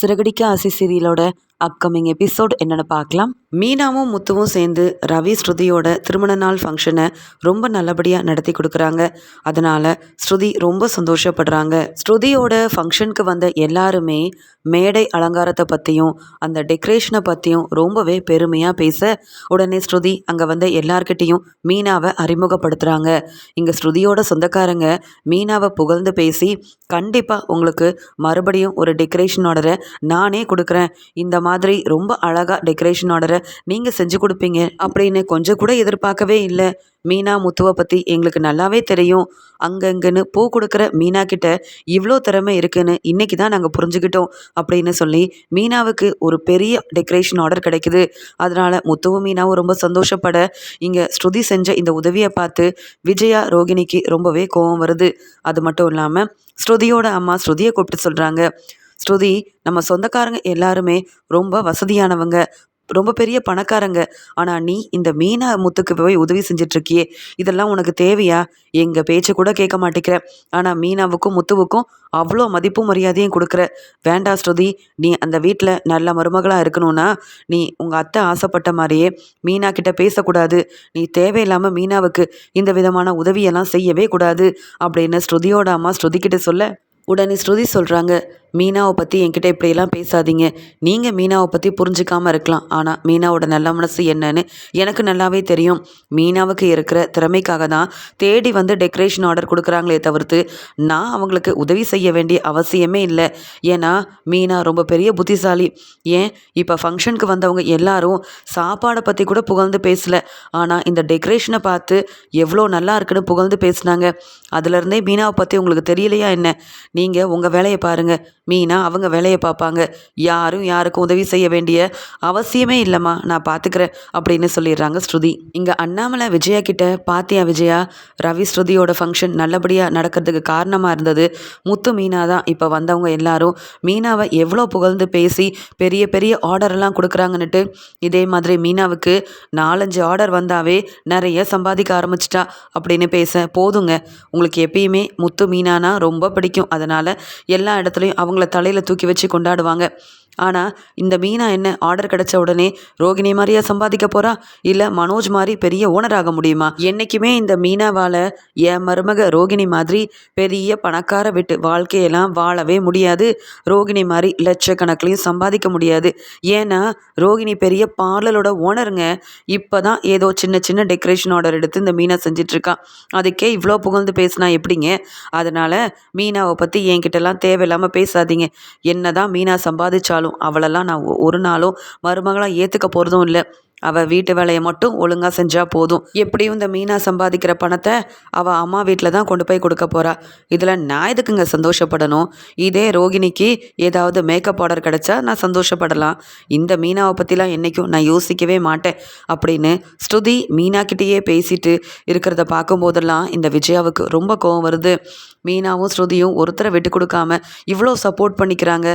சிறகடிக்க ஆசை சீரியலோட upcoming episode என்னென்னு பார்க்கலாம். மீனாவும் முத்துவும் சேர்ந்து ரவி ஸ்ருதியோட திருமண நாள் ஃபங்க்ஷனை ரொம்ப நல்லபடியாக நடத்தி கொடுக்குறாங்க. அதனால் ஸ்ருதி ரொம்ப சந்தோஷப்படுறாங்க. ஸ்ருதியோட ஃபங்க்ஷனுக்கு வந்த எல்லாருமே மேடை அலங்காரத்தை பற்றியும் அந்த டெக்கரேஷனை பற்றியும் ரொம்பவே பெருமையாக பேச உடனே ஸ்ருதி அங்கே வந்த எல்லார்கிட்டேயும் மீனாவை அறிமுகப்படுத்துகிறாங்க இங்கே ஸ்ருதியோட சொந்தக்காரங்க மீனாவை புகழ்ந்து பேசி கண்டிப்பாக உங்களுக்கு மறுபடியும் ஒரு டெக்கரேஷன் ஆர்டரை நானே கொடுக்குறேன். இந்த மாதிரி ரொம்ப அழகாக டெக்கரேஷன் ஆர்டரை நீங்கள் செஞ்சு கொடுப்பீங்க அப்படின்னு கொஞ்சம் கூட எதிர்பார்க்கவே இல்லை. மீனா முத்துவை பற்றி எங்களுக்கு நல்லாவே தெரியும். அங்கங்கன்னு பூ கொடுக்குற மீனா கிட்ட இவ்வளோ திறமை இருக்குன்னு இன்றைக்கி தான் நாங்கள் புரிஞ்சுக்கிட்டோம் அப்படின்னு சொல்லி மீனாவுக்கு ஒரு பெரிய டெக்கரேஷன் ஆர்டர் கிடைக்குது. அதனால் முத்துவும் மீனாவும் ரொம்ப சந்தோஷப்பட இங்கே ஸ்ருதி செஞ்ச இந்த உதவியை பார்த்து விஜயா ரோகிணிக்கு ரொம்பவே கோவம் வருது. அது மட்டும் இல்லாமல் ஸ்ருதியோட அம்மா ஸ்ருதியை கூப்பிட்டு சொல்கிறாங்க ஸ்ருதி நம்ம சொந்தக்காரங்க எல்லாருமே ரொம்ப வசதியானவங்க ரொம்ப பெரிய பணக்காரங்க. ஆனால் நீ இந்த மீனா முத்துக்கு போய் உதவி செஞ்சிட்ருக்கியே. இதெல்லாம் உனக்கு தேவையா? எங்கள் பேச்சை கூட கேட்க மாட்டேங்கிற ஆனால் மீனாவுக்கும் முத்துவுக்கும் அவ்வளோ மதிப்பும் மரியாதையும் கொடுக்குற. வேண்டா ஸ்ருதி நீ அந்த வீட்டில் நல்ல மருமகளாக இருக்கணும்னா நீ உங்கள் அத்தை ஆசைப்பட்ட மாதிரியே மீனா கிட்ட பேசக்கூடாது. நீ தேவையில்லாமல் மீனாவுக்கு இந்த விதமான உதவியெல்லாம் செய்யவே கூடாது. அப்படின்னு ஸ்ருதியோட அம்மா ஸ்ருதி கிட்ட சொல்ல உடனே ஸ்ருதி சொல்கிறாங்க மீனாவை பற்றி என்கிட்ட இப்படியெல்லாம் பேசாதீங்க. நீங்கள் மீனாவை பற்றி புரிஞ்சிக்காமல் இருக்கலாம். ஆனால் மீனாவோட நல்ல மனசு என்னன்னு எனக்கு நல்லாவே தெரியும். மீனாவுக்கு இருக்கிற திறமைக்காக தான் தேடி வந்து டெக்கரேஷன் ஆர்டர் கொடுக்குறாங்களே தவிர்த்து நான் அவங்களுக்கு உதவி செய்ய வேண்டிய அவசியமே இல்லை. ஏன்னா மீனா ரொம்ப பெரிய புத்திசாலி. ஏன்? இப்போ ஃபங்க்ஷனுக்கு வந்தவங்க எல்லாரும் சாப்பாடை பற்றி கூட புகழ்ந்து பேசலை. ஆனால் இந்த டெக்கரேஷனை பார்த்து எவ்வளோ நல்லா இருக்குன்னு புகழ்ந்து பேசினாங்க. அதுலேருந்தே மீனாவை பற்றி உங்களுக்கு தெரியலையா என்ன? நீங்கள் உங்கள் வேலையை பாருங்கள் மீனா அவங்க வேலையை பார்ப்பாங்க. யாரும் யாருக்கும் உதவி செய்ய வேண்டிய அவசியமே இல்லைம்மா. நான் பார்த்துக்கிறேன் அப்படின்னு சொல்லிடுறாங்க ஸ்ருதி. இங்கே அண்ணாமலை விஜயா கிட்ட பாத்தியா விஜயா ரவி ஸ்ருதியோட ஃபங்க்ஷன் நல்லபடியாக நடக்கிறதுக்கு காரணமாக இருந்தது. முத்து மீனா தான் இப்போ வந்தவங்க எல்லாரும். மீனாவை எவ்வளோ புகழ்ந்து பேசி பெரிய பெரிய ஆர்டரெல்லாம் கொடுக்குறாங்கன்னுட்டு இதே மாதிரி மீனாவுக்கு நாலஞ்சு ஆர்டர் வந்தாவே நிறைய சம்பாதிக்க ஆரம்பிச்சிட்டா அப்படின்னு பேச போதுங்க. உங்களுக்கு எப்பயுமே முத்து மீனானா ரொம்ப பிடிக்கும். அதனால் எல்லா இடத்துலையும் அவங்க அவங்கள தலையில் தூக்கி வச்சு கொண்டாடுவாங்க. ஆனால் இந்த மீனா என்ன ஆர்டர் கிடைச்ச உடனே ரோகிணி மாதிரியா சம்பாதிக்க போகிறா இல்லை மனோஜ் மாதிரி பெரிய ஓனர் ஆக முடியுமா? என்றைக்குமே இந்த மீனாவால் என் மருமக ரோகிணி மாதிரி பெரிய பணக்கார விட்டு வாழ்க்கையெல்லாம் வாழவே முடியாது. ரோகிணி மாதிரி லட்சக்கணக்கிலையும் சம்பாதிக்க முடியாது. ஏன்னா ரோகிணி பெரிய பார்லரோட ஓனருங்க இப்போ தான் ஏதோ சின்ன சின்ன டெக்கரேஷன் ஆர்டர் எடுத்து இந்த மீனா செஞ்சிட்ருக்கா. அதுக்கே இவ்வளோ புகழ்ந்து பேசினா எப்படிங்க? அதனால் மீனாவை பற்றி என்கிட்டலாம் தேவையில்லாமல் பேசாதீங்க. என்ன தான் மீனா சம்பாதிச்சாலும் அவளெல்லாம் நான் ஒரு நாளும் மருமகளாக ஏற்றுக்க போகிறதும் இல்லை. அவள் வீட்டு வேலையை மட்டும் ஒழுங்காக செஞ்சால் போதும். எப்படியும் இந்த மீனா சம்பாதிக்கிற பணத்தை அவள் அம்மா வீட்டில் தான் கொண்டு போய் கொடுக்க போகிறா இதில் நான் எதுக்குங்க சந்தோஷப்படணும்? இதே ரோகிணிக்கு ஏதாவது மேக்கப் ஆர்டர் கிடச்சா நான் சந்தோஷப்படலாம். இந்த மீனாவை பற்றிலாம் என்றைக்கும் நான் யோசிக்கவே மாட்டேன். அப்படின்னு ஸ்ருதி மீனாக்கிட்டேயே பேசிட்டு இருக்கிறத பார்க்கும்போதெல்லாம் இந்த விஜயாவுக்கு ரொம்ப கோவம் வருது. மீனாவும் ஸ்ருதியும் ஒருத்தரை விட்டு கொடுக்காம இவ்வளோ சப்போர்ட் பண்ணிக்கிறாங்க.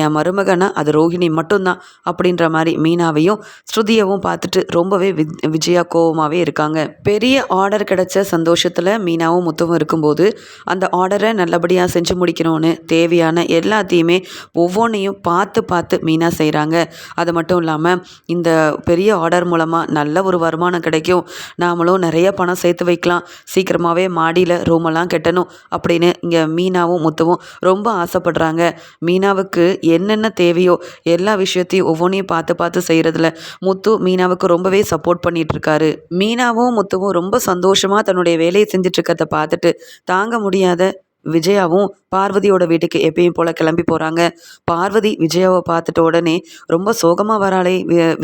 என் மருமகனா அது ரோஹிணி மட்டும்தான் அப்படின்ற மாதிரி மீனாவையும் ஸ்ருதியவும் பார்த்துட்டு ரொம்பவே விஜயா கோவமாகவே இருக்காங்க. பெரிய ஆர்டர் கிடைச்ச சந்தோஷத்தில் மீனாவும் முத்தவும் இருக்கும்போது அந்த ஆர்டரை நல்லபடியாக செஞ்சு முடிக்கணும்னு தேவையான எல்லாத்தையுமே ஒவ்வொன்றையும் பார்த்து பார்த்து மீனா செய்கிறாங்க அது மட்டும் இல்லாமல் இந்த பெரிய ஆர்டர் மூலமாக நல்ல ஒரு வருமானம் கிடைக்கும். நாமளும் நிறைய பணம் சேர்த்து வைக்கலாம். சீக்கிரமாகவே மாடியில் ரூமெல்லாம் கட்டணும் அப்படின்னு இங்கே மீனாவும் முத்துவும் ரொம்ப ஆசைப்படுறாங்க. மீனாவுக்கு என்னென்ன தேவையோ எல்லா விஷயத்தையும் ஒவ்வொன்றையும் பார்த்து பார்த்து செய்கிறதுல முத்து மீன் மீனாவுக்கு ரொம்பவே சப்போர்ட் பண்ணிட்டு இருக்காரு மீனாவும் முத்துவும் ரொம்ப சந்தோஷமா தன்னுடைய வேலையை செஞ்சுட்டு இருக்கிறத பார்த்துட்டு தாங்க முடியாத விஜயாவும் பார்வதியோட வீட்டுக்கு எப்பயும் போல் கிளம்பி போகிறாங்க பார்வதி விஜயாவை பார்த்துட்ட உடனே ரொம்ப சோகமாக வராளே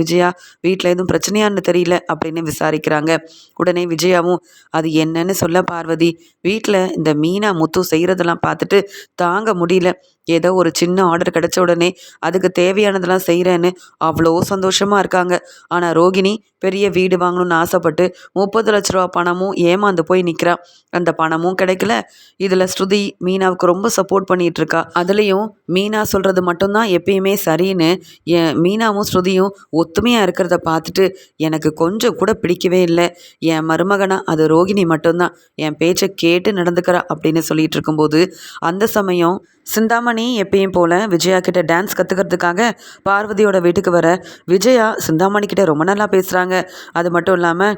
விஜயா வீட்டில் எதுவும் பிரச்சனையான்னு தெரியல அப்படின்னு விசாரிக்கிறாங்க. உடனே விஜயாவும் அது என்னன்னு சொல்ல பார்வதி வீட்டில் இந்த மீனா முத்து செய்கிறதெல்லாம் பார்த்துட்டு தாங்க முடியல. ஏதோ ஒரு சின்ன ஆர்டர் கிடச்ச உடனே அதுக்கு தேவையானதெல்லாம் செய்கிறேன்னு அவ்வளோ சந்தோஷமாக இருக்காங்க. ஆனால் ரோகிணி பெரிய வீடு வாங்கணும்னு ஆசைப்பட்டு முப்பது லட்ச ரூபா பணமும் ஏமாந்து போய் நிற்கிறான் அந்த பணமும் கிடைக்கல. இதில் ஸ்ருதி மீனாவுக்கு ரொம்ப சப்போர்ட் பண்ணிகிட்ருக்கா அதுலேயும் மீனா சொல்கிறது மட்டும்தான் எப்பயுமே சரின்னு என் மீனாவும் ஸ்ருதியும் ஒத்துமையாக இருக்கிறத பார்த்துட்டு எனக்கு கொஞ்சம் கூட பிடிக்கவே இல்லை. என் மருமகனா அது ரோகிணி மட்டும்தான். என் பேச்சை கேட்டு நடந்துக்கிறா அப்படின்னு சொல்லிட்டு இருக்கும்போது அந்த சமயம் சிந்தாமணி எப்பயும் போல் விஜயா கிட்ட டான்ஸ் கற்றுக்கிறதுக்காக பார்வதியோட வீட்டுக்கு வர விஜயா சிந்தாமணி கிட்ட ரொம்ப நல்லா பேசுகிறாங்க அது மட்டும் இல்லாமல்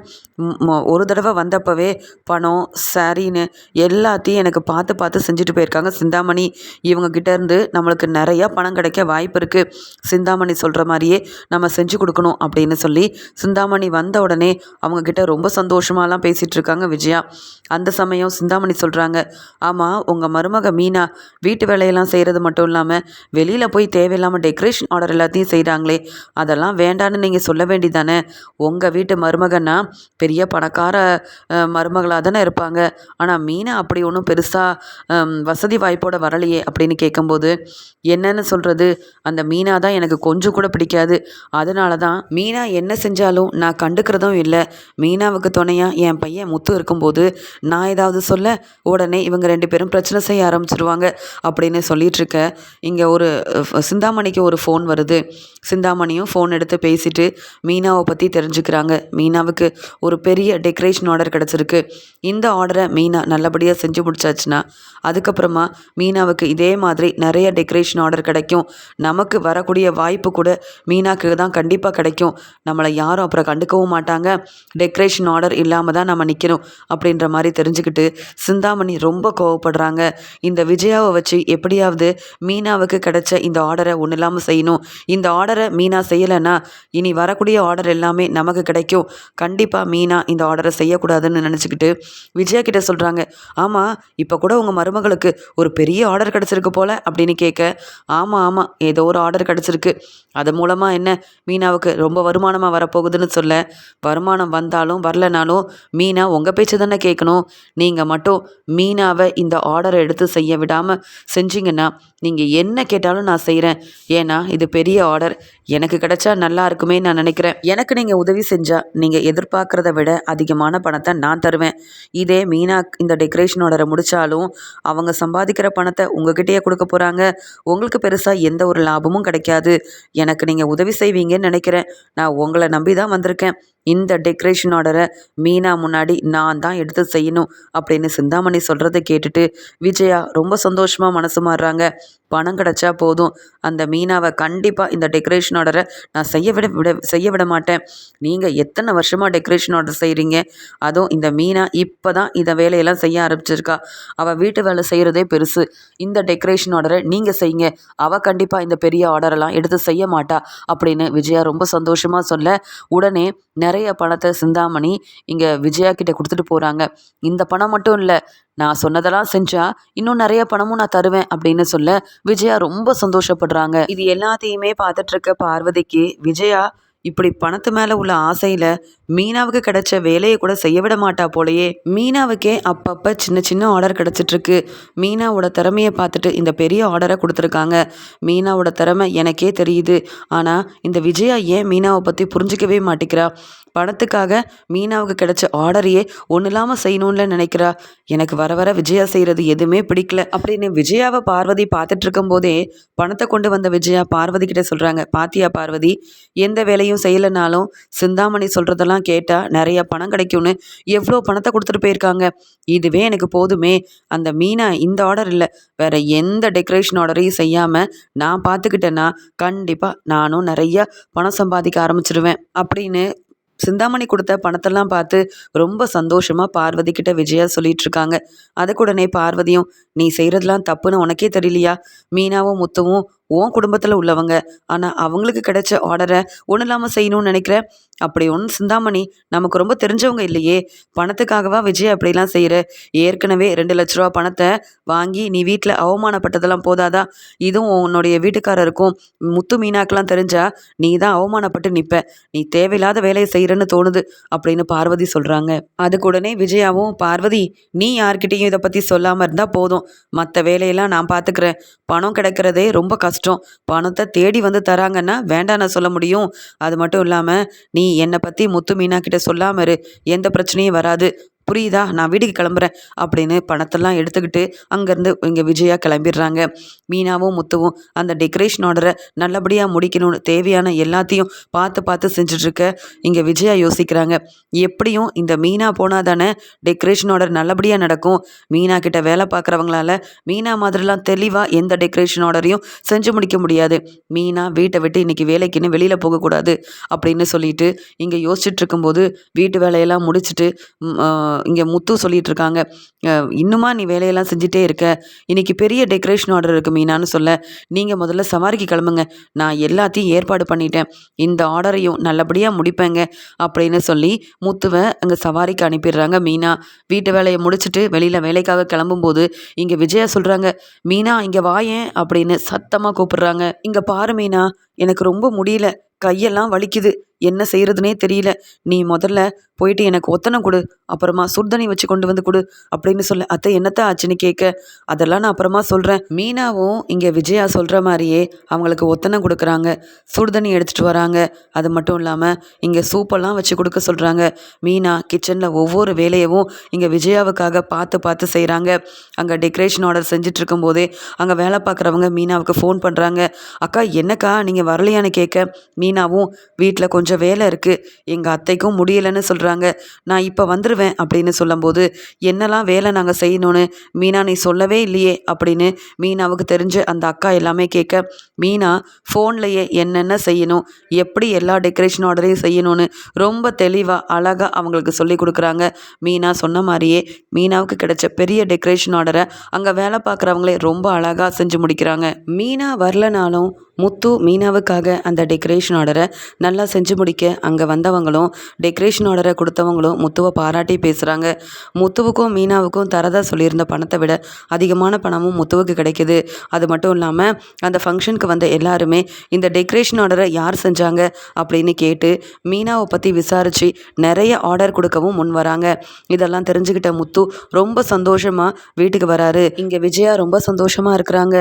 ஒரு தடவை வந்தப்பவே பணம் சாரின்னு எல்லாத்தையும் எனக்கு பார்த்து பார்த்து செஞ்சுட்டு போயிருக்காங்க சிந்தாமணி. இவங்ககிட்ட இருந்து நம்மளுக்கு நிறையா பணம் கிடைக்க வாய்ப்பு இருக்குது சிந்தாமணி சொல்கிற மாதிரியே நம்ம செஞ்சு கொடுக்கணும் அப்படின்னு சொல்லி சிந்தாமணி வந்த உடனே அவங்கக்கிட்ட ரொம்ப சந்தோஷமாலாம் பேசிகிட்டு இருக்காங்க விஜயா. அந்த சமயம் சிந்தாமணி சொல்கிறாங்க ஆமாம் உங்கள் மருமக மீனா வீட்டு வேலையெல்லாம் செய்கிறது மட்டும் இல்லாமல் வெளியில் போய் தேவையில்லாமல் டெக்கரேஷன் ஆர்டர் எல்லாத்தையும் செய்கிறாங்களே அதெல்லாம் வேண்டான்னு நீங்கள் சொல்ல வேண்டிதானே உங்கள் வீட்டு மருமகன்னா பெரிய பணக்கார மருமகளாக தானே இருப்பாங்க. ஆனால் மீனை அப்படி ஒன்றும் பெருசாக வசதி வாய்ப்போட வரலையே அப்படின்னு கேட்கும்போது என்னன்னு சொல்கிறது அந்த மீனா தான் எனக்கு கொஞ்சம் கூட பிடிக்காது. அதனால தான் மீனா என்ன செஞ்சாலும் நான் கண்டுக்கிறதும் இல்லை. மீனாவுக்கு துணையாக என் பையன் முத்து இருக்கும்போது நான் ஏதாவது சொல்ல உடனே இவங்க ரெண்டு பேரும் பிரச்சனை செய்ய ஆரம்பிச்சிருவாங்க. அப்படின்னு சொல்லிகிட்ருக்க இங்கே ஒரு சிந்தாமணிக்கு ஒரு ஃபோன் வருது. சிந்தாமணியும் ஃபோன் எடுத்து பேசிட்டு மீனாவை பற்றி தெரிஞ்சுக்கிறாங்க. மீனாவுக்கு ஒரு பெரிய டெக்கரேஷன் ஆர்டர் கிடச்சிருக்கு. இந்த ஆர்டரை மீனா நல்லபடியாக செஞ்சு முடிச்சாச்சுன்னா அதுக்கப்புறமா மீனாவுக்கு இதே மாதிரி நிறைய டெக்கரேஷன் ஆர்டர் கிடைக்கும். நமக்கு வரக்கூடிய வாய்ப்பு கூட மீனாக்கு தான் கண்டிப்பாக கிடைக்கும். நம்மளை யாரும் அப்புறம் கண்டுக்கவும் மாட்டாங்க. டெக்கரேஷன் ஆர்டர் இல்லாமல் தான் நம்ம நிற்கணும் அப்படின்ற மாதிரி தெரிஞ்சுக்கிட்டு சிந்தாமணி ரொம்ப கோவப்படுறாங்க. இந்த விஜயாவை வச்சு எப்படியாவது மீனாவுக்கு கிடைச்ச இந்த ஆர்டரை ஒன்றும் இல்லாமல் செய்யணும். இந்த ஆர்டரை மீனா செய்யலைன்னா இனி வரக்கூடிய ஆர்டர் எல்லாமே நமக்கு கிடைக்கும். கண்டிப்பாக மீனா இந்த ஆர்டரை செய்யக்கூடாதுன்னு நினச்சிக்கிட்டு விஜயா கிட்ட சொல்கிறாங்க ஆமாம் இப்போ கூட உங்கள் மருமகளுக்கு ஒரு பெரிய ஆர்டர் கிடச்சிருக்கு போல் அப்படின்னு கேட்க ஆமாம் ஆமாம் ஏதோ ஒரு ஆர்டர் கிடச்சிருக்கு. அது மூலமாக என்ன? மீனாவுக்கு ரொம்ப வருமானமாக வரப்போகுதுன்னு சொல்ல வருமானம் வந்தாலும் வரலனாலும் மீனா உங்கள் பேச்சு தானே கேட்கணும். நீங்கள் மட்டும் மீனாவை இந்த ஆர்டரை எடுத்து செய்ய விடாமல் செஞ்சீங்கன்னா நீங்கள் என்ன கேட்டாலும் நான் செய்கிறேன் ஏன்னா இது பெரிய ஆர்டர் எனக்கு கிடைச்சா நல்லா இருக்குமே நான் நினைக்கிறேன். எனக்கு நீங்கள் உதவி செஞ்சால் நீங்கள் எதிர்பார்க்குறத விட அதிகமான பணத்தை நான் தருவேன். இதே மீனா இந்த டெக்கரேஷன் ஆர்டரை முடித்தாலும் அவங்க சம்பாதிக்கிற பணத்தை உங்ககிட்டயே கொடுக்க போகிறாங்க உங்களுக்கு பெருசாக எந்த ஒரு லாபமும் கிடைக்காது. எனக்கு நீங்கள் உதவி செய்வீங்கன்னு நினைக்கிறேன். நான் உங்களை நம்பி தான் வந்திருக்கேன். இந்த டெக்கரேஷன் ஆர்டரை மீனா முன்னாடி நான் தான் எடுத்து செய்யணும் அப்படின்னு சிந்தாமணி சொல்கிறத கேட்டுட்டு விஜயா ரொம்ப சந்தோஷமாக மனசு மாறுறாங்க. பணம் கிடச்சா போதும். அந்த மீனாவை கண்டிப்பாக இந்த டெக்கரேஷன் ஆர்டரை நான் செய்ய விட விட செய்ய விட மாட்டேன். நீங்கள் எத்தனை வருஷமாக டெக்கரேஷன் ஆர்டர் செய்கிறீங்க அதுவும் இந்த மீனா இப்போ தான் இதை வேலையெல்லாம் செய்ய ஆரம்பிச்சிருக்கா. அவள் வீட்டு வேலை செய்கிறதே பெருசு. இந்த டெக்கரேஷன் ஆர்டரை நீங்கள் செய்யுங்க. அவள் கண்டிப்பாக இந்த பெரிய ஆர்டரெல்லாம் எடுத்து செய்ய மாட்டா அப்படின்னு விஜயா ரொம்ப சந்தோஷமாக சொல்ல உடனே நிறைய பணத்தை சிந்தாமணி இங்கே விஜயா கிட்ட கொடுத்துட்டு போகிறாங்க இந்த பணம் மட்டும் இல்லை நான் சொன்னதெல்லாம் செஞ்சா இன்னும் நிறைய பணமும் நான் தருவேன் அப்படின்னு சொல்ல விஜயா ரொம்ப சந்தோஷப்படுறாங்க. இது எல்லாத்தையுமே பார்த்துட்டு இருக்க பார்வதிக்கு விஜயா இப்படி பணத்து மேலே உள்ள ஆசையில் மீனாவுக்கு கிடைச்ச வேலையை கூட செய்ய விட மாட்டா போலையே. மீனாவுக்கே அப்பப்போ சின்ன சின்ன ஆர்டர் கிடச்சிட்ருக்கு மீனாவோட திறமையை பார்த்துட்டு இந்த பெரிய ஆர்டரை கொடுத்துருக்காங்க. மீனாவோட திறமை எனக்கே தெரியுது. ஆனால் இந்த விஜயா ஏன் மீனாவை பற்றி புரிஞ்சிக்கவே மாட்டேங்கிறா பணத்துக்காக மீனாவுக்கு கிடைச்ச ஆர்டரையே ஒன்றும் இல்லாமல் செய்யணும்ல நினைக்கிறா. எனக்கு வர வர விஜயா செய்கிறது எதுவுமே பிடிக்கல. அப்படின்னு விஜயாவை பார்வதி பார்த்துட்டு இருக்கும்போதே பணத்தை கொண்டு வந்த விஜயா பார்வதி கிட்ட சொல்கிறாங்க பாத்தியா பார்வதி எந்த வேலையும் செய்யலைனாலும் சிந்தாமணி சொல்கிறதெல்லாம் கேட்டால் நிறைய பணம் கிடைக்கும்னு எவ்வளோ பணத்தை கொடுத்துட்டு போயிருக்காங்க. இதுவே எனக்கு போதுமே. அந்த மீனா இந்த ஆர்டர் இல்லை. வேற எந்த டெக்கரேஷன் ஆர்டரையும் செய்யாமல் நான் பார்த்துக்கிட்டேன்னா கண்டிப்பாக நானும் நிறைய பணம் சம்பாதிக்க ஆரம்பிச்சிருவேன். அப்படின்னு சிந்தாமணி கொடுத்த பணத்தெல்லாம் பார்த்து ரொம்ப சந்தோஷமாக பார்வதி கிட்ட விஜயா சொல்லிட்டு இருக்காங்க அதுக்குடனே பார்வதியும் நீ செய்கிறதெல்லாம் தப்புன்னு உனக்கே தெரியலையா? மீனாவும் முத்துவும் உன் குடும்பத்தில் உள்ளவங்க. ஆனால் அவங்களுக்கு கிடைச்ச ஆர்டரை ஒன்றும் இல்லாமல் செய்யணும்னு நினைக்கிறேன் அப்படி ஒன்று சிந்தாமணி நமக்கு ரொம்ப தெரிஞ்சவங்க இல்லையே. பணத்துக்காகவா விஜய் அப்படிலாம் செய்கிற ஏற்கனவே ரெண்டு லட்ச ரூபா பணத்தை வாங்கி நீ வீட்டில் அவமானப்பட்டதெல்லாம் போதாதா? இதுவும் உன்னுடைய வீட்டுக்காரருக்கும் முத்து மீனாக்கெல்லாம் தெரிஞ்சா நீ தான் அவமானப்பட்டு நிற்ப நீ தேவையில்லாத வேலையை செய்கிறன்னு தோணுது அப்படின்னு பார்வதி சொல்கிறாங்க அதுக்கு உடனே விஜயாவும் பார்வதி நீ யார்கிட்டையும் இதை பற்றி சொல்லாமல் இருந்தால் போதும். மற்ற வேலையெல்லாம் நான் பார்த்துக்கிறேன் பணம் கிடைக்கிறதே ரொம்ப கஷ்டம். பணத்தை தேடி வந்து தராங்கன்னா வேண்டாம் நான் சொல்ல முடியும். அது மட்டும் இல்லாமல் நீ என்னை பற்றி முத்து மீனா கிட்ட சொல்லாமல் இரு. எந்த பிரச்சனையும் வராது. புரியுதா? நான் வீட்டுக்கு கிளம்புறேன் அப்படின்னு பணத்தெல்லாம் எடுத்துக்கிட்டு அங்கேருந்து இங்கே விஜயா கிளம்பிடுறாங்க. மீனாவும் முத்துவும் அந்த டெக்கரேஷன் ஆர்டரை நல்லபடியாக முடிக்கணும்னு தேவையான எல்லாத்தையும் பார்த்து பார்த்து செஞ்சிட்ருக்க. இங்கே விஜயா யோசிக்கிறாங்க எப்படியும் இந்த மீனா போனால் தானே டெக்கரேஷன் ஆர்டர் நல்லபடியாக நடக்கும்? மீனா கிட்ட வேலை பார்க்குறவங்களால மீனா மாதிரிலாம் தெளிவாக எந்த டெக்கரேஷன் ஆர்டரையும் செஞ்சு முடிக்க முடியாது. மீனா வீட்டை விட்டு இன்றைக்கி வேலைக்குன்னு வெளியில் போகக்கூடாது அப்படின்னு சொல்லிட்டு இங்கே யோசிச்சுட்டு இருக்கும்போது வீட்டு வேலையெல்லாம் முடிச்சுட்டு இங்கே முத்து சொல்லிட்டு இருக்காங்க இன்னுமா நீ வேலையெல்லாம் செஞ்சுட்டே இருக்க? இன்னைக்கு பெரிய டெக்கரேஷன் ஆர்டர் இருக்குது மீனான்னு சொல்ல நீங்கள் முதல்ல சவாரிக்கு கிளம்புங்க. நான் எல்லாத்தையும் ஏற்பாடு பண்ணிட்டேன். இந்த ஆர்டரையும் நல்லபடியாக முடிப்பேங்க அப்படின்னு சொல்லி முத்துவை அங்கே சவாரிக்கு அனுப்பிடுறாங்க மீனா. வீட்டு வேலையை முடிச்சுட்டு வெளியில் வேலைக்காக கிளம்பும்போது இங்கே விஜயா சொல்கிறாங்க மீனா இங்கே வாயேன் அப்படின்னு சத்தமாக கூப்பிடுறாங்க. இங்கே பாரு மீனா எனக்கு ரொம்ப முடியல. கையெல்லாம் வலிக்குது. என்ன செய்யறதுனே தெரியல. நீ முதல்ல போயிட்டு எனக்கு ஒத்தனை கொடு. அப்புறமா சுடுதண்ணி வச்சு கொண்டு வந்து கொடு அப்படின்னு சொல்ல. அத்தை என்னத்த ஆச்சுன்னு கேட்க. அதெல்லாம் நான் அப்புறமா சொல்கிறேன் மீனாவும் இங்கே விஜயா சொல்கிற மாதிரியே அவங்களுக்கு ஒத்தனை கொடுக்குறாங்க. சுடுதண்ணி எடுத்துகிட்டு வராங்க. அது மட்டும் இல்லாமல் இங்கே சூப்பெல்லாம் வச்சு கொடுக்க சொல்கிறாங்க மீனா கிச்சனில் ஒவ்வொரு வேலையவும் இங்கே விஜயாவுக்காக பார்த்து பார்த்து செய்கிறாங்க அங்கே டெக்கரேஷன் ஆர்டர் செஞ்சுட்டு இருக்கும்போதே அங்கே வேலை பார்க்குறவங்க மீனாவுக்கு ஃபோன் பண்ணுறாங்க அக்கா என்னக்கா நீங்கள் வரலையான்னு கேட்க. மீனாவும் வீட்டில் கொஞ்சம் கொஞ்சம் வேலை இருக்குது எங்கள் அத்தைக்கும் முடியலைன்னு சொல்கிறாங்க நான் இப்போ வந்துடுவேன் அப்படின்னு சொல்லும்போது என்னெல்லாம் வேலை நாங்கள் செய்யணும்னு மீனா நீ சொல்லவே இல்லையே? அப்படின்னு மீனாவுக்கு தெரிஞ்ச அந்த அக்கா எல்லாமே கேட்க மீனா ஃபோன்லையே என்னென்ன செய்யணும்? எப்படி எல்லா டெக்கரேஷன் ஆர்டரையும் செய்யணும்னு ரொம்ப தெளிவாக அழகாக அவங்களுக்கு சொல்லி கொடுக்குறாங்க. மீனா சொன்ன மாதிரியே மீனாவுக்கு கிடைச்ச பெரிய டெக்கரேஷன் ஆர்டரை அங்கே வேலை பார்க்குறவங்களே ரொம்ப அழகாக செஞ்சு முடிக்கிறாங்க. மீனா வரலனாலும் முத்து மீனாவுக்காக அந்த டெக்கரேஷன் ஆர்டரை நல்லா செஞ்சு முடிக்க அங்கே வந்தவங்களும் டெக்கரேஷன் ஆர்டரை கொடுத்தவங்களும் முத்துவை பாராட்டி பேசுகிறாங்க முத்துவுக்கும் மீனாவுக்கும் தரதா சொல்லியிருந்த பணத்தை விட அதிகமான பணமும் முத்துவுக்கு கிடைக்குது. அது மட்டும் இல்லாமல் அந்த ஃபங்க்ஷனுக்கு வந்த எல்லாருமே இந்த டெக்கரேஷன் ஆர்டரை யார் செஞ்சாங்க அப்படின்னு கேட்டு மீனாவை பற்றி விசாரித்து நிறைய ஆர்டர் கொடுக்கவும் முன் வராங்க. இதெல்லாம் தெரிஞ்சுக்கிட்ட முத்து ரொம்ப சந்தோஷமாக வீட்டுக்கு வராரு. இங்கே விஜயா ரொம்ப சந்தோஷமாக இருக்கிறாங்க.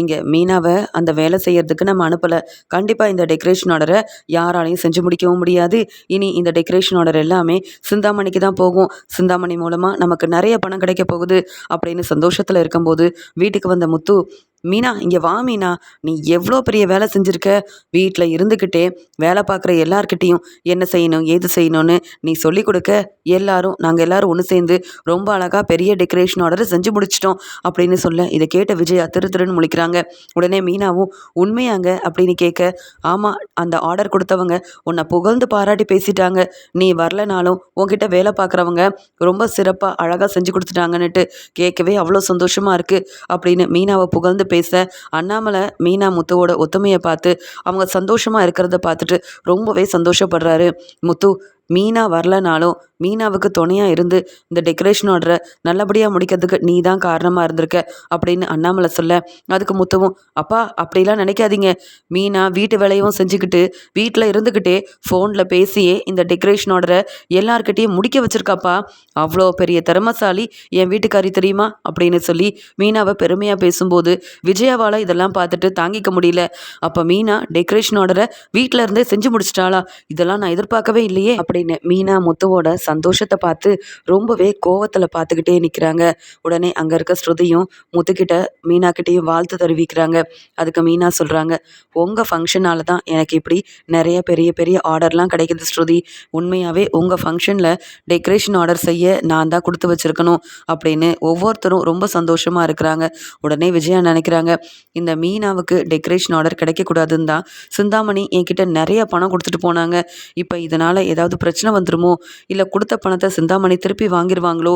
இங்கே மீனாவை அந்த வேலை செய்யறதுக்கு நம்ம அனுப்பலை. கண்டிப்பாக இந்த டெக்கரேஷன் ஆர்டரை யாராலையும் செஞ்சு முடிக்கவும் முடியாது. இனி இந்த டெக்கரேஷன் ஆர்டர் எல்லாமே சிந்தாமணிக்கு தான் போகும். சிந்தாமணி மூலமாக நமக்கு நிறைய பணம் கிடைக்க போகுது. அப்படின்னு சந்தோஷத்தில் இருக்கும்போது வீட்டுக்கு வந்த முத்து மீனா இங்கே வா மீனா. நீ எவ்வளோ பெரிய வேலை செஞ்சுருக்க? வீட்டில் இருந்துக்கிட்டே வேலை பார்க்குற எல்லார்கிட்டேயும் என்ன செய்யணும் ஏது செய்யணும்னு நீ சொல்லி கொடுக்க. எல்லாரும் நாங்கள் எல்லாரும் ஒன்று சேர்ந்து ரொம்ப அழகாக பெரிய டெக்கரேஷன் ஆர்டர் செஞ்சு முடிச்சிட்டோம் அப்படின்னு சொல்ல இதை கேட்ட விஜயா திரு திருன்னு முழிக்கிறாங்க. உடனே மீனாவும் உண்மையாங்க? அப்படின்னு கேட்க ஆமாம் அந்த ஆர்டர் கொடுத்தவங்க உன்னை புகழ்ந்து பாராட்டி பேசிட்டாங்க. நீ வரலனாலும் உன்கிட்ட வேலை பார்க்குறவங்க ரொம்ப சிறப்பாக அழகாக செஞ்சு கொடுத்துட்டாங்கன்னுட்டு கேட்கவே அவ்வளோ சந்தோஷமாக இருக்குது அப்படின்னு மீனாவை புகழ்ந்து பேச அண்ணாமலை மீனா முத்துவோட ஒத்துமையை பார்த்து அவங்க சந்தோஷமாக இருக்கிறத பார்த்துட்டு ரொம்பவே சந்தோஷப்படுறாரு. முத்து மீனா வரலனாலும் மீனாவுக்கு துணையாக இருந்து இந்த டெக்கரேஷன் ஆர்டரை நல்லபடியாக முடிக்கிறதுக்கு நீ தான் காரணமாக இருந்திருக்க அப்படின்னு அண்ணாமலை சொல்ல அதுக்கு முத்தவும் அப்பா அப்படிலாம் நினைக்காதீங்க. மீனா வீட்டு வேலையும் செஞ்சுக்கிட்டு வீட்டில் இருந்துக்கிட்டே ஃபோனில் பேசியே இந்த டெக்கரேஷன் ஆர்டரை எல்லார்கிட்டேயும் முடிக்க வச்சுருக்காப்பா. அவ்வளோ பெரிய திறமசாலி என் வீட்டுக்காரி தெரியுமா? அப்படின்னு சொல்லி மீனாவை பெருமையாக பேசும்போது விஜயாவால் இதெல்லாம் பார்த்துட்டு தாங்கிக்க முடியல. அப்போ மீனா டெக்கரேஷன் ஆர்டரை வீட்டில் இருந்தே செஞ்சு முடிச்சிட்டாளா? இதெல்லாம் நான் எதிர்பார்க்கவே இல்லையே. அப்படி அப்படின்னு மீனா முத்துவோட சந்தோஷத்தை பார்த்து ரொம்பவே கோவத்தில் பார்த்துக்கிட்டே நிற்கிறாங்க உடனே அங்கே இருக்க ஸ்ருதியும் முத்துக்கிட்ட மீனா கிட்டேயும் வாழ்த்து தெரிவிக்கிறாங்க. அதுக்கு மீனா சொல்கிறாங்க உங்கள் ஃபங்க்ஷனால தான் எனக்கு இப்படி நிறைய பெரிய பெரிய ஆர்டர்லாம் கிடைக்குது ஸ்ருதி. உண்மையாகவே உங்கள் ஃபங்க்ஷனில் டெக்கரேஷன் ஆர்டர் செய்ய நான் தான் கொடுத்து வச்சுருக்கணும் அப்படின்னு ஒவ்வொருத்தரும் ரொம்ப சந்தோஷமாக இருக்கிறாங்க. உடனே விஜயா நினைக்கிறாங்க இந்த மீனாவுக்கு டெக்கரேஷன் ஆர்டர் கிடைக்கக்கூடாதுன்னு தான் சிந்தாமணி என்கிட்ட நிறைய பணம் கொடுத்துட்டு போனாங்க. இப்போ இதனால் ஏதாவது பிரச்சனை வந்துருமோ? இல்லை கொடுத்த பணத்தை சிந்தாமணி திருப்பி வாங்கிடுவாங்களோ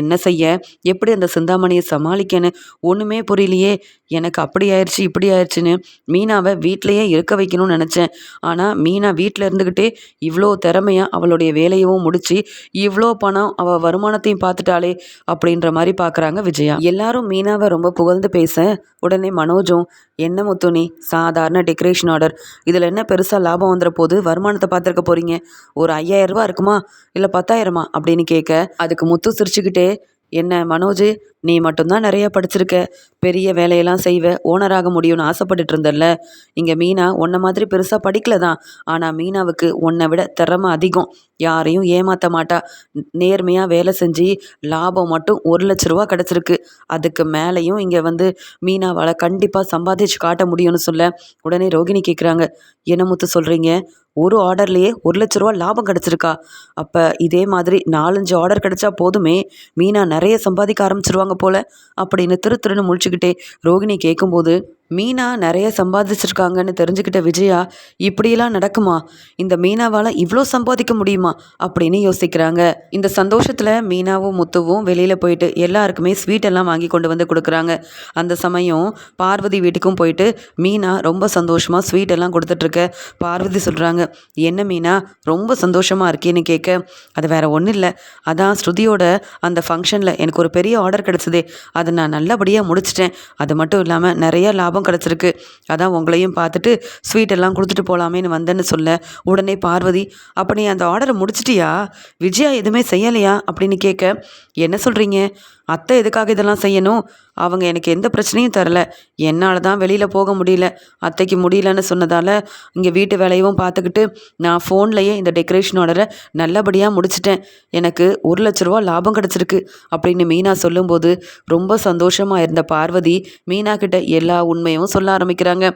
என்ன செய்ய? எப்படி அந்த சிந்தாமணியை சமாளிக்கன்னு? ஒன்றுமே புரியலையே. எனக்கு அப்படி ஆயிடுச்சு இப்படி ஆயிடுச்சுன்னு மீனாவை வீட்டிலையே இருக்க வைக்கணும்னு நினச்சேன். ஆனால் மீனா வீட்டில் இருந்துக்கிட்டே இவ்வளோ திறமையாக அவளுடைய வேலையவும் முடித்து இவ்வளோ பணம் அவள் வருமானத்தையும் பார்த்துட்டாளே அப்படின்ற மாதிரி பார்க்குறாங்க விஜயா. எல்லாரும் மீனாவை ரொம்ப புகழ்ந்து பேச உடனே மனோஜும் என்ன முத்துணி சாதாரண டெக்கரேஷன் ஆர்டர் இதில் என்ன பெருசாக லாபம் வந்துட போது வருமானத்தை பார்த்துருக்க போகிறீங்க ஒரு ஐயாயிரரூபா இருக்குமா? இல்லை பத்தாயிரமா? அப்படின்னு கேட்க அதுக்கு முத்து சிரிச்சுக்கிட்டே என்ன மனோஜ் நீ மட்டும்தான் நிறைய படிச்சிருக்க. பெரிய வேலையெல்லாம் செய்வ. ஓனராக முடியும்னு ஆசைப்பட்டுட்டு இருந்தல்ல. இங்கே மீனா உன்னை மாதிரி பெருசாக படிக்கல தான். ஆனால் மீனாவுக்கு உன்னை விட திறமை அதிகம். யாரையும் ஏமாற்ற மாட்டா. நேர்மையாக வேலை செஞ்சு லாபம் மட்டும் ஒரு லட்ச ரூபா கிடச்சிருக்கு. அதுக்கு மேலேயும் இங்கே வந்து மீனாவால் கண்டிப்பாக சம்பாதிச்சு காட்ட முடியும்னு சொல்ல. உடனே ரோகிணி கேட்குறாங்க என்ன முத்து சொல்கிறீங்க ஒரு ஆர்டர்லேயே ஒரு லட்ச ரூபா லாபம் கிடச்சிருக்கா. அப்போ இதே மாதிரி நாலஞ்சு ஆர்டர் கிடச்சா போதுமே மீனா நிறைய சம்பாதிக்க ஆரம்பிச்சிருவாங்க போல அப்படின்னு திரு திருன்னு முழிச்சுக்கிட்டே ரோகிணி கேட்கும்போது மீனா நிறைய சம்பாதிச்சிருக்காங்கன்னு தெரிஞ்சுக்கிட்ட விஜயா இப்படியெல்லாம் நடக்குமா? இந்த மீனாவால் இவ்வளோ சம்பாதிக்க முடியுமா? அப்படின்னு யோசிக்கிறாங்க. இந்த சந்தோஷத்தில் மீனாவும் முத்துவும் வெளியில் போயிட்டு எல்லாருக்குமே ஸ்வீட் எல்லாம் வாங்கி கொண்டு வந்து கொடுக்குறாங்க. அந்த சமயம் பார்வதி வீட்டுக்கும் போயிட்டு மீனா ரொம்ப சந்தோஷமாக ஸ்வீட் எல்லாம் கொடுத்துட்ருக்க. பார்வதி சொல்கிறாங்க என்ன மீனா ரொம்ப சந்தோஷமாக இருக்கேன்னு கேட்க அது வேற ஒன்றும் இல்லை அதான் ஸ்ருதியோட அந்த ஃபங்க்ஷனில் எனக்கு ஒரு பெரிய ஆர்டர் கிடச்சிதே. அதை நான் நல்லபடியாக முடிச்சிட்டேன். அது மட்டும் இல்லாமல் நிறைய லாபம் கிடச்சிருக்கு. அதான் உங்களையும் பார்த்துட்டு ஸ்வீட் எல்லாம் கொடுத்துட்டு போகலாமேன்னு வந்தேன்னு சொல்ல. உடனே பார்வதி அப்போ நீ அந்த ஆர்டரை முடிச்சிட்டியா? விஜயா எதுவுமே செய்யலையா? அப்படின்னு கேட்க என்ன சொல்கிறீங்க அத்தை எதுக்காக இதெல்லாம் செய்யணும்? அவங்க எனக்கு எந்த பிரச்சனையும் தரல. என்னால் தான் வெளியில் போக முடியல. அத்தைக்கு முடியலன்னு சொன்னதால் இங்கே வீட்டு வேலையும் பார்த்துக்கிட்டு நான் ஃபோன்லேயே இந்த டெக்கரேஷன் ஆர்டரை நல்லபடியாக முடிச்சிட்டேன். எனக்கு ஒரு லட்ச ரூபா லாபம் கிடச்சிருக்கு அப்படின்னு மீனா சொல்லும்போது ரொம்ப சந்தோஷமாக இருந்த பார்வதி மீனா கிட்ட எல்லா உண்மையும் சொல்ல ஆரம்பிக்கிறாங்க.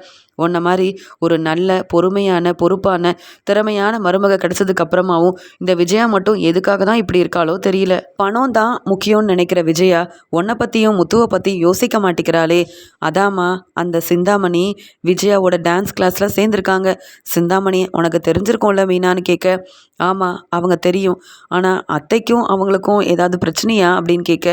உன்ன மாதிரி ஒரு நல்ல பொறுமையான பொறுப்பான திறமையான மருமக கிடைச்சதுக்கு அப்புறமாவும் இந்த விஜயா மட்டும் எதுக்காக தான் இப்படி இருக்காளோ தெரியல. பணம் தான் முக்கியம்னு நினைக்கிற விஜயா உன்னை பற்றியும் முத்துவை பற்றி யோசிக்க மாட்டேங்கிறாளே. அதாம்மா அந்த சிந்தாமணி விஜயாவோட டான்ஸ் கிளாஸில் சேர்ந்துருக்காங்க. சிந்தாமணி உனக்கு தெரிஞ்சிருக்கோம்ல மீனான்னு கேட்க. ஆமாம் அவங்க தெரியும். ஆனால் அத்தைக்கும் அவங்களுக்கும் ஏதாவது பிரச்சனையா அப்படின்னு கேட்க.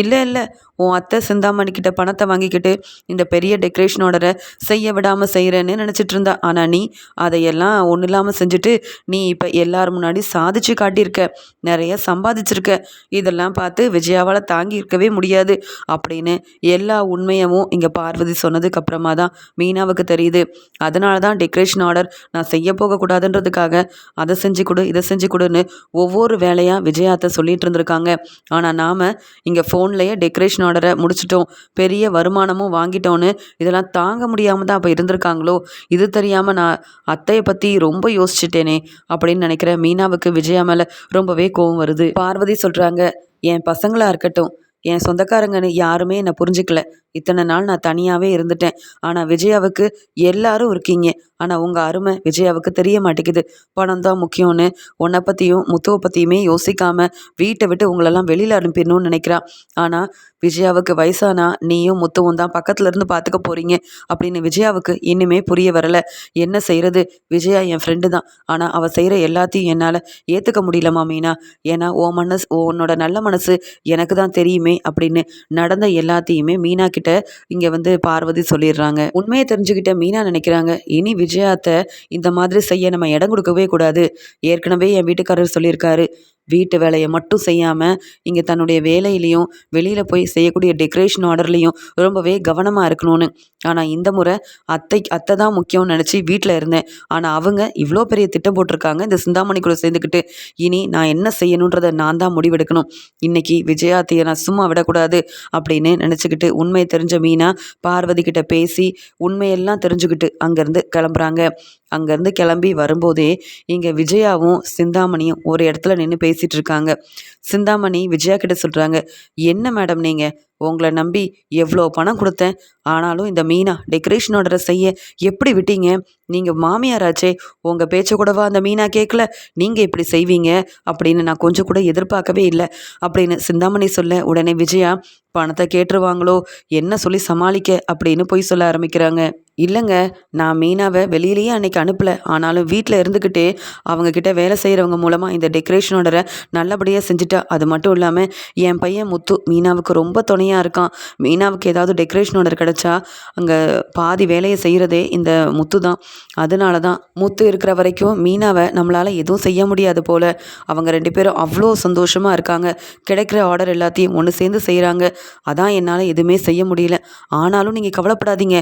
இல்லை இல்லை உன் அத்தை சிந்தாமணிக்கிட்ட பணத்தை வாங்கிக்கிட்டு இந்த பெரிய டெக்கரேஷன் ஆர்டரை செய்ய விடாமல் செய்கிறேன்னு நினச்சிட்டு இருந்தா. ஆனால் நீ அதையெல்லாம் ஒன்றும் இல்லாமல் செஞ்சுட்டு நீ இப்போ எல்லார் முன்னாடி சாதிச்சு காட்டியிருக்க நிறைய சம்பாதிச்சிருக்க. இதெல்லாம் பார்த்து விஜயாவால் தாங்கி இருக்கவே முடியாது அப்படின்னு எல்லா உண்மையவும் இங்கே பார்வதி சொன்னதுக்கு அப்புறமா தான் மீனாவுக்கு தெரியுது. அதனால தான் டெக்கரேஷன் ஆர்டர் நான் செய்ய போகக்கூடாதுன்றதுக்காக அதை செஞ்சு கொடு இதை செஞ்சு கொடுன்னு ஒவ்வொரு வேலையாக விஜயாத்தை சொல்லிட்டு இருந்திருக்காங்க. ஆனால் நாம் இங்கே ஃபோன்லேயே டெக்கரேஷன் ஆர்டரை முடிச்சிட்டோம். பெரிய வருமானமும் வாங்கிட்டோன்னு இதெல்லாம் தாங்க முடியாமல் தான் அப்போ இருந்திருக்காங்களோ? இது தெரியாமல் நான் அத்தையை பற்றி ரொம்ப யோசிச்சுட்டேனே அப்படின்னு நினைக்கிற மீனாவுக்கு விஜயா மேலே ரொம்பவே கோவம் வருது. பார்வதி சொல்கிறாங்க என் பசங்களாக இருக்கட்டும். என் சொந்தக்காரங்கன்னு யாருமே என்னை புரிஞ்சுக்கல. இத்தனை நாள் நான் தனியாகவே இருந்துட்டேன். ஆனால் விஜயாவுக்கு எல்லாரும் இருக்கீங்க. ஆனால் உங்கள் அருமை விஜயாவுக்கு தெரிய மாட்டேங்குது. பணம் தான் முக்கியம்னு உன்னை பற்றியும் முத்துவை பற்றியுமே யோசிக்காமல் வீட்டை விட்டு உங்களெல்லாம் வெளியில் அனுப்பிடணும்னு நினைக்கிறா. ஆனால் விஜயாவுக்கு வயசானா நீயும் முத்துவும் தான் பக்கத்தில் இருந்து பார்த்துக்க போகிறீங்க அப்படின்னு விஜயாவுக்கு இன்னுமே புரிய வரலை. என்ன செய்கிறது விஜயா என் ஃப்ரெண்டு தான். ஆனால் அவள் செய்கிற எல்லாத்தையும் என்னால் ஏற்றுக்க முடியலமா மீனா. ஏன்னா உன் மனசு உன்னோட நல்ல மனசு எனக்கு தான் தெரியுமே. அப்படின்னு நடந்த எல்லாத்தையுமே மீனா கிட்ட இங்கே வந்து பார்வதி சொல்லிடுறாங்க. உண்மையை தெரிஞ்சுக்கிட்ட மீனா நினைக்கிறாங்க இனி விஜயாத்தை இந்த மாதிரி செய்ய நம்ம இடம் கொடுக்கவே கூடாது. ஏற்கனவே என் வீட்டுக்காரர் சொல்லியிருக்காரு. வீட்டு வேலையை மட்டும் செய்யாமல் இங்கே தன்னுடைய வேலையிலையும் வெளியில் போய் செய்யக்கூடிய டெக்கரேஷன் ஆர்டர்லேயும் ரொம்பவே கவனமாக இருக்கணும்னு. ஆனால் இந்த முறை அத்தை அத்தை தான் முக்கியம்னு நினச்சி வீட்டில் இருந்தேன். ஆனால் அவங்க இவ்வளோ பெரிய திட்டம் போட்டிருக்காங்க இந்த சிந்தாமணி கூட சேர்ந்துக்கிட்டு இனி நான் என்ன செய்யணுன்றதை நான் தான் முடிவெடுக்கணும். இன்னைக்கு விஜயாத்தையை நான் சும்மா விடக்கூடாது அப்படின்னு நினச்சிக்கிட்டு உண்மை தெரிஞ்ச மீனா பார்வதி கிட்ட பேசி உண்மையெல்லாம் தெரிஞ்சுக்கிட்டு அங்கேருந்து கிளம்புறாங்க. அங்கேருந்து கிளம்பி வரும்போதே இங்கே விஜயாவும் சிந்தாமணியும் ஒரு இடத்துல நின்று பேசிகிட்டு இருக்காங்க. சிந்தாமணி விஜயா கிட்ட சொல்கிறாங்க என்ன மேடம் நீங்கள் உங்களை நம்பி எவ்வளோ பணம் கொடுத்தேன். ஆனாலும் இந்த மீனா டெக்கரேஷன் ஆர்டரை செய்ய எப்படி விட்டீங்க? நீங்கள் மாமியாராச்சே உங்கள் பேச்சை கூடவா அந்த மீனா கேட்கல நீங்கள் இப்படி செய்வீங்க அப்படின்னு நான் கொஞ்சம் கூட எதிர்பார்க்கவே இல்லை. அப்படின்னு சிந்தாமணி சொல்ல உடனே விஜயா பணத்தை கேட்டுருவாங்களோ? என்ன சொல்லி சமாளிக்க? அப்படின்னு போய் சொல்ல ஆரம்பிக்கிறாங்க. இல்லைங்க நான் மீனாவை வெளியிலேயே அன்னைக்கு அனுப்பலை. ஆனாலும் வீட்டில் இருந்துக்கிட்டே அவங்கக்கிட்ட வேலை செய்கிறவங்க மூலமாக இந்த டெக்கரேஷன் ஆர்டரை நல்லபடியாக செஞ்சுட்டா. அது மட்டும் இல்லாமல் என் பையன் முத்து மீனாவுக்கு ரொம்ப துணையாக இருக்கான். மீனாவுக்கு ஏதாவது டெக்கரேஷன் ஆர்டர் கிடச்சா அங்கே பாதி வேலையை செய்கிறதே இந்த முத்து தான். அதனால தான் முத்து இருக்கிற வரைக்கும் மீனாவை நம்மளால் எதுவும் செய்ய முடியாது போல். அவங்க ரெண்டு பேரும் அவ்வளோ சந்தோஷமாக இருக்காங்க. கிடைக்கிற ஆர்டர் எல்லாத்தையும் ஒன்று சேர்ந்து செய்கிறாங்க அதான் என்னால் எதுவுமே செய்ய முடியல. ஆனாலும் நீங்கள் கவலைப்படாதீங்க.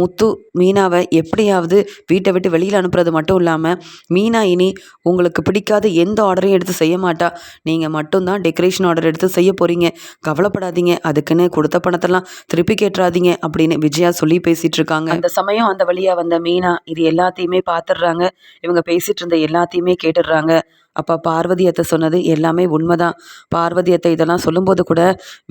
முத்து மீனாவை எப்படியாவது வீட்டை விட்டு வெளியில் அனுப்புறது மட்டும் இல்லாமல் மீனா இனி உங்களுக்கு பிடிக்காத எந்த ஆர்டரையும் எடுத்து செய்ய மாட்டா. நீங்கள் மட்டும்தான் டெக்கரேஷன் ஆர்டர் எடுத்து செய்ய போகிறீங்க கவலைப்படாதீங்க. அதுக்குன்னு கொடுத்த பணத்தெல்லாம் திருப்பி கேட்டுறாதீங்க அப்படின்னு விஜயா சொல்லி பேசிகிட்டு இருக்காங்க. அந்த சமயம் அந்த வழியாக வந்த மீனா இது எல்லாத்தையுமே பார்த்துடுறாங்க இவங்க பேசிகிட்டு இருந்த எல்லாத்தையுமே கேட்டுடுறாங்க. அப்போ பார்வதியத்தை சொன்னது எல்லாமே உண்மைதான். பார்வதியத்தை இதெல்லாம் சொல்லும்போது கூட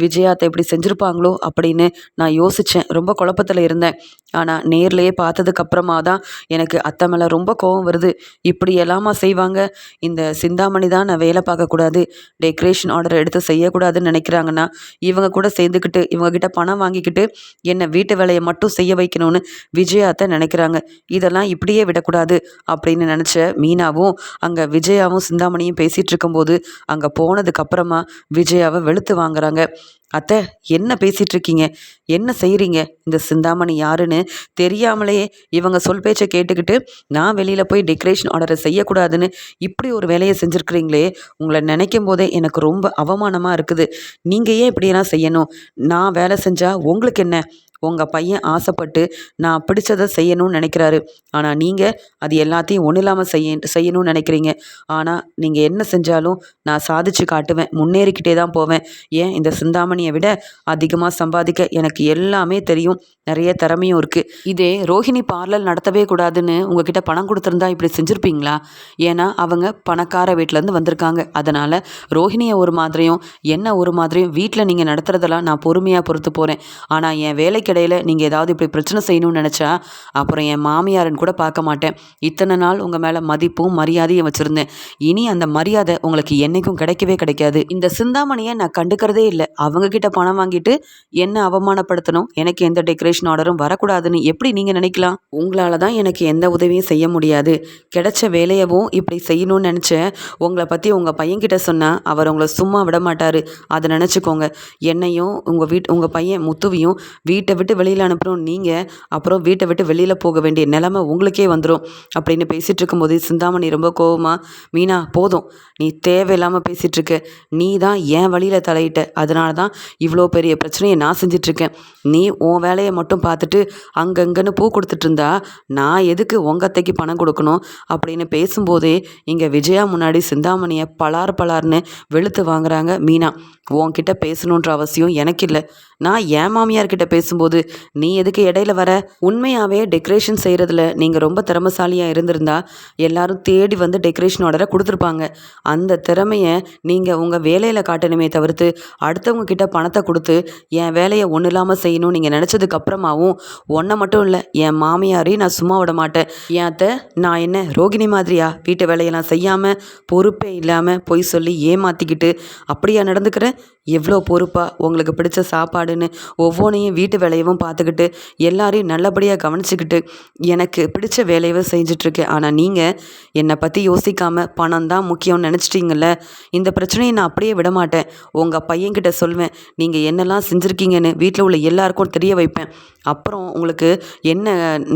விஜயாத்தை இப்படி செஞ்சுருப்பாங்களோ? அப்படின்னு நான் யோசித்தேன் ரொம்ப குழப்பத்தில் இருந்தேன். ஆனால் நேர்லேயே பார்த்ததுக்கப்புறமா தான் எனக்கு அத்தை மேலே ரொம்ப கோவம் வருது. இப்படி எல்லாமா செய்வாங்க? இந்த சிந்தாமணி தான் நான் வேலை பார்க்கக்கூடாது டெக்கரேஷன் ஆர்டர் எடுத்து செய்யக்கூடாதுன்னு நினைக்கிறாங்கன்னா இவங்க கூட சேர்ந்துக்கிட்டு இவங்கக்கிட்ட பணம் வாங்கிக்கிட்டு என்னை வீட்டு வேலையை மட்டும் செய்ய வைக்கணும்னு விஜயாத்தை நினைக்கிறாங்க. இதெல்லாம் இப்படியே விடக்கூடாது அப்படின்னு நினச்ச மீனாவும் அங்கே விஜயாவும் சிந்தாமணியும் பேசிகிட்டு இருக்கும்போது அங்கே போனதுக்கப்புறமா விஜயாவை வெளுத்து வாங்குறாங்க. அத்தை என்ன பேசிகிட்டு இருக்கீங்க என்ன செய்கிறீங்க இந்த சிந்தாமணி யாருன்னு தெரியாமலேயே இவங்க சொல் பேச்சை கேட்டுக்கிட்டு நான் வெளியில் போய் டெக்கரேஷன் ஆர்டரை செய்யக்கூடாதுன்னு இப்படி ஒரு வேலையை செஞ்சுருக்கிறீங்களே உங்களை நினைக்கும் போதே எனக்கு ரொம்ப அவமானமாக இருக்குது. நீங்கள் ஏன் இப்படியெல்லாம் செய்யணும்? நான் வேலை செஞ்சால் உங்களுக்கு என்ன? உங்கள் பையன் ஆசைப்பட்டு நான் பிடிச்சதை செய்யணும்னு நினைக்கிறாரு. ஆனால் நீங்கள் அது எல்லாத்தையும் ஒன்றும் இல்லாமல் செய்ய செய்யணும்னு நினைக்கிறீங்க. ஆனால் நீங்கள் என்ன செஞ்சாலும் நான் சாதிச்சு காட்டுவேன். முன்னேறிக்கிட்டே தான் போவேன். ஏன்? இந்த சிந்தாமணியை விட அதிகமாக சம்பாதிக்க எனக்கு எல்லாமே தெரியும். நிறைய திறமையும் இருக்குது இதே ரோஹிணி பார்லர் நடத்தவே கூடாதுன்னு உங்ககிட்ட பணம் கொடுத்துருந்தா இப்படி செஞ்சுருப்பீங்களா? ஏன்னா அவங்க பணக்கார வீட்டிலேருந்து வந்திருக்காங்க. அதனால் ரோஹிணியை ஒரு மாதிரியும் என்ன ஒரு மாதிரியும் வீட்டில் நீங்கள் நடத்துகிறதெல்லாம் நான் பொறுமையாக பொறுத்து போகிறேன் ஆனால் என் வேலைக்கு இடையில நீங்கள் ஏதாவது இப்படி பிரச்சனை செய்யணும்னு நினச்சா அப்புறம் என் மாமியாருன்னு கூட பார்க்க மாட்டேன். இத்தனை நாள் உங்கள் மேலே மதிப்பும் மரியாதையும் வச்சுருந்தேன். இனி அந்த மரியாதை உங்களுக்கு என்றைக்கும் கிடைக்கவே கிடைக்காது. இந்த சிந்தாமணியை நான் கண்டுக்கிறதே இல்லை. அவங்கக்கிட்ட பணம் வாங்கிட்டு என்ன அவமானப்படுத்தணும்? எனக்கு எந்த டெக்கரேஷன் ஆர்டரும் வரக்கூடாதுன்னு எப்படி நீங்கள் நினைக்கலாம்? உங்களால் தான் எனக்கு எந்த உதவியும் செய்ய முடியாது. கிடைச்ச வேலையவும் இப்படி செய்யணும்னு நினச்சேன். உங்களை பற்றி உங்கள் பையன்கிட்ட சொன்னால் அவர் உங்களை சும்மா விட மாட்டார் அதை நினச்சிக்கோங்க. என்னையும் உங்கள் வீட் உங்கள் பையன் முத்துவையும் வீட்டை விட்டு வெளியில் அனுப்புகிறோம் நீங்கள் அப்புறம் வீட்டை விட்டு வெளியில் போக வேண்டிய நிலமை உங்களுக்கே வந்துடும் அப்படின்னு பேசிகிட்டு இருக்கும்போது சிந்தாமணி ரொம்ப கோவமாக மீனா போதும். நீ தேவையில்லாமல் பேசிகிட்ருக்க நீ தான் என் வழியில் தலையிட்ட. அதனால தான் இவ்வளோ பெரிய பிரச்சனையை நான் செஞ்சிட்ருக்கேன் நீ உன் வேலையை மட்டும் பார்த்துட்டு அங்கங்கன்னு பூ கொடுத்துட்டு இருந்தா நான் எதுக்கு உங்கத்தைக்கு பணம் கொடுக்கணும்? அப்படின்னு பேசும்போதே இங்கே விஜயா முன்னாடி சிந்தாமணியை பலார் பலார்னு வெளுத்து வாங்குறாங்க மீனா. உன்கிட்ட பேசணுன்ற அவசியம் எனக்கு இல்லை. நான் என் மாமியார்கிட்ட பேசும்போது நீ எதுக்கு இடையில வர? உண்மையாகவே டெக்கரேஷன் செய்கிறதுல நீங்கள் ரொம்ப திறமசாலியாக இருந்திருந்தா எல்லாரும் தேடி வந்து டெக்கரேஷன் ஆர்டரை கொடுத்துருப்பாங்க. அந்த திறமையை நீங்கள் உங்கள் வேலையில் காட்டணுமே தவிர்த்து அடுத்தவங்க கிட்ட பணத்தை கொடுத்து என் வேலையை ஒன்றும் இல்லாமல் செய்யணும் நீங்கள் நினச்சதுக்கு அப்புறமாவும் ஒன்றை மட்டும் இல்லை என் மாமியாரையும் நான் சும்மா விட மாட்டேன். என் அத்தை நான் என்ன ரோகிணி மாதிரியா? வீட்டு வேலையெல்லாம் செய்யாமல் பொறுப்பே இல்லாமல் பொய் சொல்லி ஏமாற்றிக்கிட்டு அப்படியா நடந்துக்கிறேன் எவ்வளோ பொறுப்பாக உங்களுக்கு பிடிச்ச சாப்பாடுன்னு ஒவ்வொன்றையும் வீட்டு வேலையவும் பார்த்துக்கிட்டு எல்லாரையும் நல்லபடியாக கவனிச்சுக்கிட்டு எனக்கு பிடிச்ச வேலையவும் செஞ்சிட்ருக்கேன் ஆனால் நீங்கள் என்னை பற்றி யோசிக்காமல் பணம் தான் முக்கியம்னு நினச்சிட்டிங்கல்ல? இந்த பிரச்சனையை நான் அப்படியே விட மாட்டேன் உங்கள் பையன்கிட்ட சொல்வேன் நீங்கள் என்னெல்லாம் செஞ்சுருக்கீங்கன்னு வீட்டில் உள்ள எல்லாருக்கும் தெரிய வைப்பேன். அப்புறம் உங்களுக்கு என்ன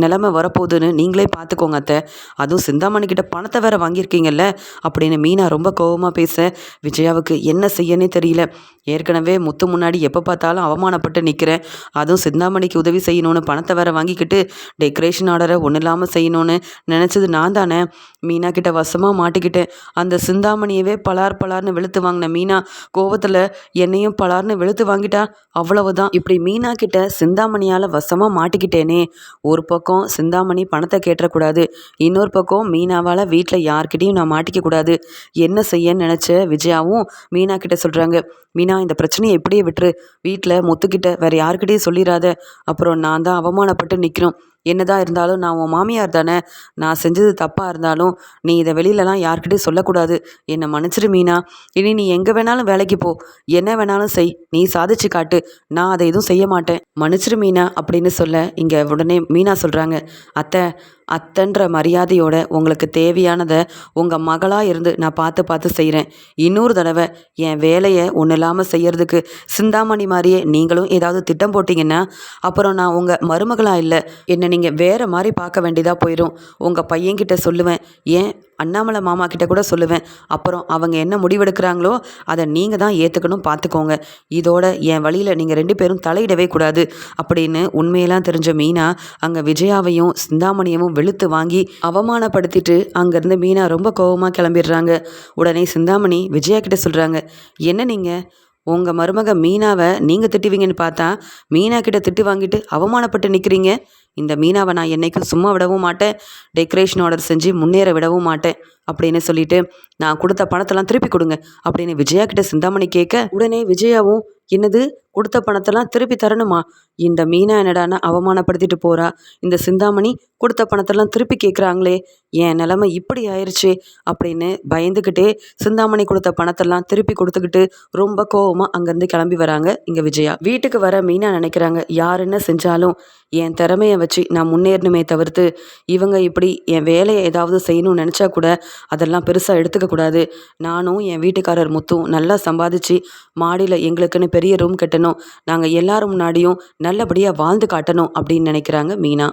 நிலமை வரப்போகுதுன்னு நீங்களே பார்த்துக்கோங்க அத்தை. அதுவும் சிந்தாமணிக்கிட்ட பணத்தை வேற வாங்கியிருக்கீங்கல்ல? அப்படின்னு மீனா ரொம்ப கோபமாக பேச விஜயாவுக்கு என்ன செய்யனே தெரியல. ஏற்கனவே முத்து முன்னாடி எப்போ பார்த்தாலும் அவமானப்பட்டு நிற்கிறேன் அதுவும் சிந்தாமணிக்கு உதவி செய்யணும்னு பணத்தை வேற வாங்கிக்கிட்டு டெக்கரேஷன் ஆர்டரை ஒன்றும் இல்லாமல் செய்யணும்னு நினச்சது நான் தானே. மீனா கிட்ட வசமாக மாட்டிக்கிட்டேன். அந்த சிந்தாமணியவே பலார் பலார்னு வெளுத்து வாங்கின மீனா கோவத்தில் என்னையும் பலார்னு வெளுத்து வாங்கிட்டா அவ்வளவுதான். இப்படி மீனா கிட்ட சிந்தாமணியால் வசமாக மாட்டிக்கிட்டேனே. ஒரு பக்கம் சிந்தாமணி பணத்தை கேட்டக்கூடாது இன்னொரு பக்கம் மீனாவால் வீட்டில் யார்கிட்டையும் நான் மாட்டிக்கக்கூடாது. என்ன செய்யன்னு நினச்ச விஜயாவும் மீனா கிட்ட சொல்கிறாங்க மீனா இந்த பிரச்சனையை எப்படியே விட்டுரு. வீட்டில் முத்துக்கிட்ட வேறு யாருக்கிட்டேயும் சொல்லிடாத அப்புறம் நான் தான் அவமானப்பட்டு நிற்கிறோம் என்னதான் இருந்தாலும் நான் உன் மாமியார் தானே. நான் செஞ்சது தப்பாக இருந்தாலும் நீ இதை வெளியிலலாம் யார்கிட்டையும் சொல்லக்கூடாது. என்னை மன்னிச்சிரு மீனா. இனி நீ எங்கே வேணாலும் வேலைக்கு போ. என்ன வேணாலும் செய். நீ சாதிச்சு காட்டு. நான் அதை எதுவும் செய்ய மாட்டேன். மன்னிச்சிரு மீனா அப்படின்னு சொல்ல இங்கே உடனே மீனா சொல்கிறாங்க அத்தை அத்தன்ற மரியாதையோட உங்களுக்கு தேவையானதை உங்கள் மகளாக இருந்து நான் பார்த்து பார்த்து செய்கிறேன் இன்னொரு தடவை என் வேலையை ஒன்றும் இல்லாமல் செய்கிறதுக்கு சிந்தாமணி மாதிரியே நீங்களும் ஏதாவது திட்டம் போட்டிங்கன்னா அப்புறம் நான் உங்கள் மருமகளாக இல்லை என்னை நீங்கள் வேறு மாதிரி பார்க்க வேண்டியதாக போயிடும் உங்கள் பையன்கிட்ட சொல்லுவேன். ஏன்? அண்ணாமலை மாமா கிட்ட கூட சொல்லுவேன். அப்புறம் அவங்க என்ன முடிவெடுக்கிறாங்களோ அதை நீங்கள் தான் ஏற்றுக்கணும் பார்த்துக்கோங்க இதோட என் வழியில் நீங்கள் ரெண்டு பேரும் தலையிடவே கூடாது. அப்படின்னு உண்மையெல்லாம் தெரிஞ்ச மீனா அங்கே விஜயாவையும் சிந்தாமணியவும் வெளுத்து வாங்கி அவமானப்படுத்திட்டு அங்கேருந்து மீனா ரொம்ப கோவமாக கிளம்பிடுறாங்க. உடனே சிந்தாமணி விஜயா கிட்ட சொல்கிறாங்க என்ன நீங்கள் உங்கள் மருமக மீனாவை நீங்கள் திட்டுவீங்கன்னு பார்த்தா மீனா கிட்ட திட்டு வாங்கிட்டு அவமானப்பட்டு நிற்கிறீங்க இந்த மீனாவை நான் என்னைக்கும் சும்மா விடவும் மாட்டேன். டெக்கரேஷன் ஆர்டர் செஞ்சு முன்னேற விடவும் மாட்டேன். அப்படின்னு சொல்லிட்டு நான் கொடுத்த பணத்தெல்லாம் திருப்பி கொடுங்க. அப்படின்னு விஜயா கிட்ட சிந்தாமணி கேட்க உடனே விஜயாவும் என்னது? கொடுத்த பணத்தெல்லாம் திருப்பி தரணுமா? இந்த மீனா என்னடான்னா அவமானப்படுத்திட்டு போறா. இந்த சிந்தாமணி கொடுத்த பணத்தெல்லாம் திருப்பி கேட்குறாங்களே என் நிலமை இப்படி ஆயிடுச்சு அப்படின்னு பயந்துக்கிட்டே சிந்தாமணி கொடுத்த பணத்தெல்லாம் திருப்பி கொடுத்துக்கிட்டு ரொம்ப கோவமாக அங்கேருந்து கிளம்பி வராங்க இங்கே விஜயா. வீட்டுக்கு வர மீனா நினைக்கிறாங்க யார் என்ன செஞ்சாலும் என் திறமையை வச்சு நான் முன்னேறணுமே தவிர்த்து இவங்க இப்படி என் வேலையை ஏதாவது செய்யணும்னு நினச்சா கூட அதெல்லாம் பெருசாக எடுத்துக்கக்கூடாது நானும் என் வீட்டுக்காரர் முத்தும் நல்லா சம்பாதிச்சு மாடியில் எங்களுக்குன்னு பெரிய ரூம் கட்டணும். நாங்கள் எல்லாரும் முன்னாடியும் நல்லபடியாக வாழ்ந்து காட்டணும் அப்படின்னு நினைக்கிறாங்க மீனா.